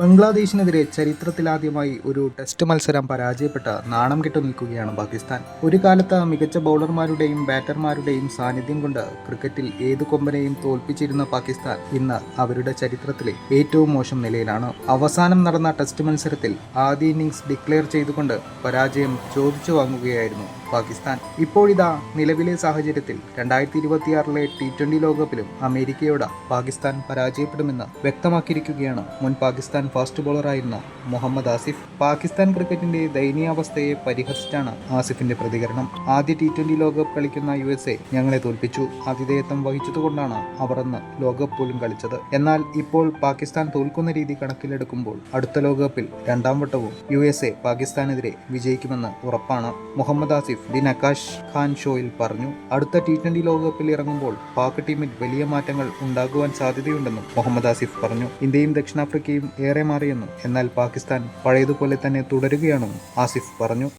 ബംഗ്ലാദേശിനെതിരെ ചരിത്രത്തിലാദ്യമായി ഒരു ടെസ്റ്റ് മത്സരം പരാജയപ്പെട്ട നാണം കെട്ടു നിൽക്കുകയാണ് പാകിസ്ഥാൻ. ഒരു കാലത്ത് മികച്ച ബൗളർമാരുടെയും ബാറ്റർമാരുടെയും സാന്നിധ്യം കൊണ്ട് ക്രിക്കറ്റിൽ ഏതു കൊമ്പനെയും തോൽപ്പിച്ചിരുന്ന പാകിസ്ഥാൻ ഇന്ന് അവരുടെ ചരിത്രത്തിലെ ഏറ്റവും മോശം നിലയിലാണ്. അവസാനം നടന്ന ടെസ്റ്റ് മത്സരത്തിൽ ആദ്യ ഇന്നിംഗ്സ് ഡിക്ലെയർ ചെയ്തുകൊണ്ട് പരാജയം ചോദിച്ചു വാങ്ങുകയായിരുന്നു പാകിസ്ഥാൻ. ഇപ്പോഴിതാ നിലവിലെ സാഹചര്യത്തിൽ രണ്ടായിരത്തി ഇരുപത്തിയാറിലെ ടി ട്വന്റി ലോകകപ്പിലും അമേരിക്കയോട് പാകിസ്ഥാൻ പരാജയപ്പെടുമെന്ന് വ്യക്തമാക്കിയിരിക്കുകയാണ് മുൻ പാകിസ്ഥാൻ ഫാസ്റ്റ് ബോളറായിരുന്ന മുഹമ്മദ് ആസിഫ് പാകിസ്ഥാൻ ക്രിക്കറ്റിന്റെ ദയനീയാവസ്ഥയെ പരിഹസിച്ചാണ് ആസിഫിന്റെ പ്രതികരണം. ആദ്യ ടി ട്വന്റി ലോകകപ്പ് കളിക്കുന്ന യു എസ് എ ഞങ്ങളെ തോൽപ്പിച്ചു. ആതിഥേയത്വം വഹിച്ചതുകൊണ്ടാണ് അവർ അന്ന് ലോകകപ്പ് പോലും കളിച്ചത്. എന്നാൽ ഇപ്പോൾ പാകിസ്ഥാൻ തോൽക്കുന്ന രീതി കണക്കിലെടുക്കുമ്പോൾ അടുത്ത ലോകകപ്പിൽ രണ്ടാം വട്ടവും യു എസ് എ പാകിസ്ഥാനെതിരെ വിജയിക്കുമെന്ന് ഉറപ്പാണ്. മുഹമ്മദ് ആസിഫ് ദി അക്കാഷ് ഖാൻ ഷോയിൽ പറഞ്ഞു അടുത്ത ടി ട്വന്റി ലോകകപ്പിൽ ഇറങ്ങുമ്പോൾ പാക് ടീമിൽ വലിയ മാറ്റങ്ങൾ ഉണ്ടാകുവാൻ സാധ്യതയുണ്ടെന്നും മുഹമ്മദ് ആസിഫ് പറഞ്ഞു. ഇന്ത്യയും ദക്ഷിണാഫ്രിക്കയും ഏറെ മാറിയെന്നും എന്നാൽ പാകിസ്ഥാൻ പഴയതുപോലെ തന്നെ തുടരുകയാണെന്നും ആസിഫ് പറഞ്ഞു.